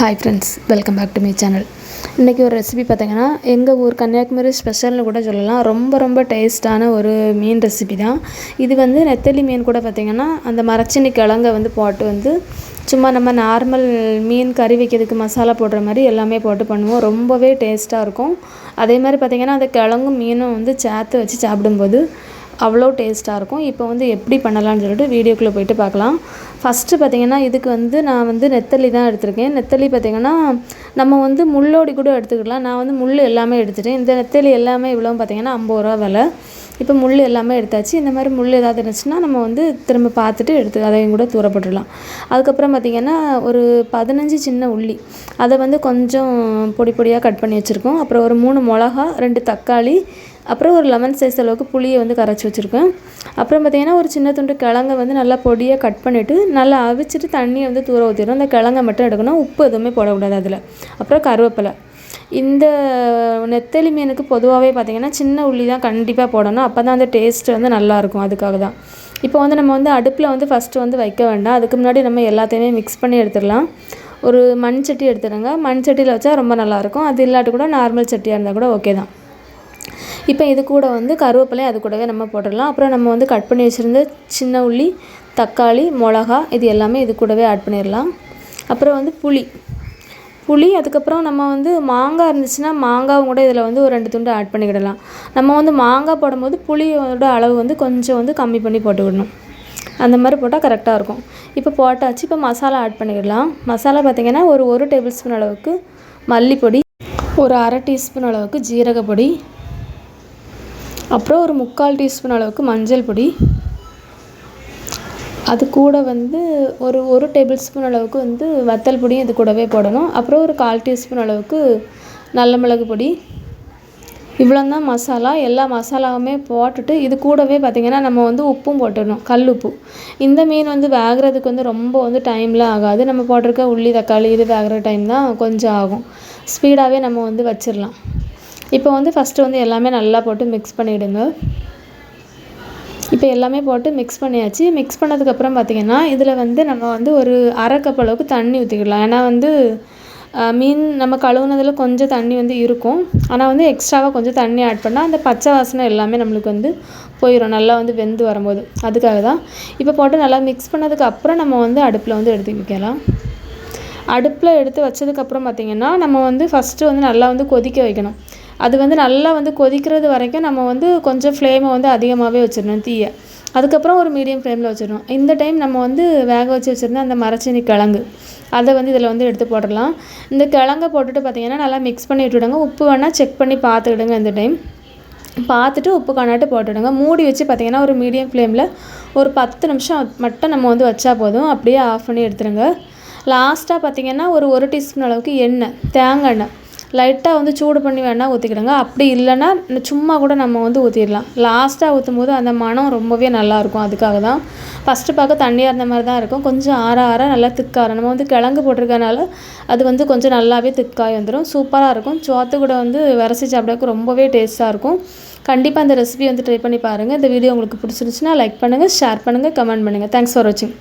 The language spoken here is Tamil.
Hi friends welcome back to my channel இன்றைக்கி ஒரு ரெசிபி பார்த்தீங்கன்னா எங்கள் ஊர் கன்னியாகுமரி ஸ்பெஷல்னு கூட சொல்லலாம். ரொம்ப ரொம்ப டேஸ்ட்டான ஒரு மீன் ரெசிபி தான். இது வந்து நெத்தலி மீன் கூட பார்த்திங்கன்னா அந்த மரச்சினி கிழங்க வந்து போட்டு வந்து சும்மா நம்ம நார்மல் மீன் கறி வைக்கிறதுக்கு மசாலா போடுற மாதிரி எல்லாமே போட்டு பண்ணுவோம். ரொம்பவே டேஸ்ட்டாக இருக்கும். அதே மாதிரி பார்த்திங்கன்னா அந்த கிழங்கும் மீனும் வந்து சேர்த்து வச்சு சாப்பிடும்போது அவ்வளோ டேஸ்ட்டாக இருக்கும். இப்போ வந்து எப்படி பண்ணலாம்னு சொல்லிட்டு வீடியோக்குள்ளே போயிட்டு பார்க்கலாம். ஃபஸ்ட்டு பார்த்திங்கன்னா இதுக்கு வந்து நான் வந்து நெத்தலி தான் எடுத்திருக்கேன். நெத்தலி பார்த்திங்கன்னா நம்ம வந்து முள்ளோடி கூட எடுத்துக்கலாம். நான் வந்து முள் எல்லாமே எடுத்துட்டேன். இந்த நெத்தலி எல்லாமே இவ்வளோ பார்த்திங்கன்னா ஐம்பது ரூபா விலை. இப்போ முள் எல்லாமே எடுத்தாச்சு. இந்த மாதிரி முள் ஏதாவது இருந்துச்சுன்னா நம்ம வந்து திரும்ப பார்த்துட்டு எடுத்து அதையும் கூட தூரப்பட்டுடலாம் அதுக்கப்புறம் பார்த்திங்கன்னா ஒரு பதினஞ்சு சின்ன உள்ளி. அதை வந்து கொஞ்சம் பொடி பொடியாக கட் பண்ணி வச்சுருக்கோம். அப்புறம் ஒரு மூணு மிளகா ரெண்டு தக்காளி அப்புறம் ஒரு லெமன் சைஸ் அளவுக்கு புளியை வந்து கரைச்சி வச்சுருக்கேன். அப்புறம் பார்த்திங்கன்னா ஒரு சின்ன துண்டு கிழங்கை வந்து நல்லா பொடியாக கட் பண்ணிவிட்டு நல்லா அவிச்சிட்டு தண்ணியை வந்து தூர ஊற்றிடும் அந்த கிழங்க மட்டும் எடுக்கணும். உப்பு எதுவுமே போடக்கூடாது அதில். அப்புறம் கருவேப்பிலை. இந்த நெத்தலி மீனுக்கு பொதுவாகவே பார்த்திங்கன்னா சின்ன உள்ளி தான் கண்டிப்பாக போடணும். அப்போ தான் அந்த டேஸ்ட்டு வந்து நல்லாயிருக்கும் அதுக்காக தான். இப்போ வந்து நம்ம வந்து அடுப்பில் வந்து ஃபஸ்ட்டு வந்து வைக்க வேண்டாம். அதுக்கு முன்னாடி நம்ம எல்லாத்தையுமே மிக்ஸ் பண்ணி எடுத்துடலாம். ஒரு மண் சட்டி எடுத்துடுங்க. மண் சட்டியில் வச்சா ரொம்ப நல்லாயிருக்கும் அது இல்லாட்டி கூட நார்மல் சட்டியாக இருந்தால் கூட ஓகே தான். இப்போ இது கூட வந்து கருவேப்பிலை அது கூடவே நம்ம போட்டுடலாம். அப்புறம் நம்ம வந்து கட் பண்ணி வச்சுருந்த சின்ன உள்ளி தக்காளி மிளகா இது எல்லாமே இது கூடவே ஆட் பண்ணிடலாம். அப்புறம் வந்து புளி. புளி அதுக்கப்புறம் நம்ம வந்து மாங்காய் இருந்துச்சுன்னா மாங்காவும் கூட இதில் வந்து ஒரு ரெண்டு துண்டு ஆட் பண்ணிக்கிடலாம். நம்ம வந்து மாங்காய் போடும்போது புளியோட அளவு வந்து கொஞ்சம் வந்து கம்மி பண்ணி போட்டுக்கிடணும். அந்த மாதிரி போட்டால் கரெக்டாக இருக்கும். இப்போ போட்டாச்சு இப்போ மசாலா ஆட் பண்ணிக்கிடலாம். மசாலா பார்த்திங்கன்னா ஒரு ஒரு டேபிள் ஸ்பூன் அளவுக்கு மல்லிப்பொடி ஒரு அரை டீஸ்பூன் அளவுக்கு ஜீரகப்பொடி அப்புறம் ஒரு முக்கால் டீஸ்பூன் அளவுக்கு மஞ்சள் பொடி. அது கூட வந்து ஒரு ஒரு டேபிள் ஸ்பூன் அளவுக்கு வந்து வத்தல் பொடியும் இது கூடவே போடணும். அப்புறம் ஒரு கால் டீஸ்பூன் அளவுக்கு நல்ல மிளகு பொடி. இவ்வளோ தான் மசாலா. எல்லா மசாலாவுமே போட்டுட்டு இது கூடவே பார்த்திங்கன்னா நம்ம வந்து உப்பும் போட்டுடணும். கல் உப்பு. இந்த மீன் வந்து வேகிறதுக்கு வந்து ரொம்ப வந்து டைம்லாம் ஆகாது. நம்ம போட்டிருக்க உள்ளி தக்காளி இது வேகிற டைம் தான் கொஞ்சம் ஆகும். ஸ்பீடாகவே நம்ம வந்து வச்சிடலாம். இப்போ வந்து ஃபஸ்ட்டு வந்து எல்லாமே நல்லா போட்டு மிக்ஸ் பண்ணிவிடுங்க இப்போ எல்லாமே போட்டு மிக்ஸ் பண்ணியாச்சு. மிக்ஸ் பண்ணதுக்கப்புறம் பார்த்திங்கன்னா இதில் வந்து நம்ம வந்து ஒரு அரை கப் அளவுக்கு தண்ணி ஊற்றிக்கலாம் ஏன்னா வந்து மீன் நம்ம கழுவுனதில் கொஞ்சம் தண்ணி வந்து இருக்கும். ஆனால் வந்து எக்ஸ்ட்ராவாக கொஞ்சம் தண்ணி ஆட் பண்ணால் அந்த பச்சை வாசனை எல்லாமே நம்மளுக்கு வந்து போயிடும் நல்லா வந்து வெந்து வரும்போது. அதுக்காக தான் இப்போ போட்டு நல்லா மிக்ஸ் பண்ணதுக்கு அப்புறம் நம்ம வந்து அடுப்பில் வந்து எடுத்து வைக்கலாம். அடுப்பில் எடுத்து வச்சதுக்கப்புறம் பார்த்திங்கன்னா நம்ம வந்து ஃபஸ்ட்டு வந்து நல்லா வந்து கொதிக்க வைக்கணும். அது வந்து நல்லா வந்து கொதிக்கிறது வரைக்கும் நம்ம வந்து கொஞ்சம் ஃப்ளேமை வந்து அதிகமாகவே வச்சிடணும் தீயை. அதுக்கப்புறம் ஒரு மீடியம் ஃப்ளேமில் வச்சிடணும். இந்த டைம் நம்ம வந்து வேக வச்சு வச்சிருந்த அந்த மரச்சீனி கிழங்கு அதை வந்து இதில் வந்து எடுத்து போடலாம் இந்த கிழங்க போட்டுட்டு பார்த்திங்கன்னா நல்லா மிக்ஸ் பண்ணி விட்டுவிடுங்க உப்பு வேணால் செக் பண்ணி பார்த்துக்கிடுங்க இந்த டைம் பார்த்துட்டு உப்பு காணாட்டு போட்டுவிடுங்க மூடி வச்சு பார்த்திங்கன்னா ஒரு மீடியம் ஃப்ளேமில் ஒரு பத்து நிமிஷம் மட்டும் நம்ம வந்து வச்சா போதும். அப்படியே ஆஃப் பண்ணி எடுத்துருங்க லாஸ்ட்டாக பார்த்திங்கன்னா ஒரு ஒரு டீஸ்பூன் அளவுக்கு எண்ணெய் தேங்காய் எண்ணெய். லைட்டாக வந்து சூடு பண்ணி வேணால் ஊற்றிக்கிடுங்க அப்படி இல்லைன்னா சும்மா கூட நம்ம வந்து ஊற்றிடலாம் லாஸ்ட்டாக ஊற்றும் போது அந்த மனம் ரொம்பவே நல்லாயிருக்கும் அதுக்காக தான். ஃபஸ்ட்டு பார்க்க தண்ணியாக இருந்த மாதிரி தான் இருக்கும். கொஞ்சம் ஆற ஆற நல்லா திக்காக நம்ம வந்து கிழங்கு போட்டிருக்கனால அது வந்து கொஞ்சம் நல்லாவே திக்காகி வந்துடும் சூப்பராக இருக்கும். சோத்து கூட வந்து விரசி சாப்பிடக்கு ரொம்பவே டேஸ்ட்டாக இருக்கும். கண்டிப்பாக அந்த ரெசிபி வந்து ட்ரை பண்ணி பாருங்கள் இந்த வீடியோ உங்களுக்கு பிடிச்சிருந்துச்சுன்னா லைக் பண்ணுங்கள் ஷேர் பண்ணுங்கள் கமெண்ட் பண்ணுங்கள் தேங்க்ஸ் ஃபார் வாட்சிங்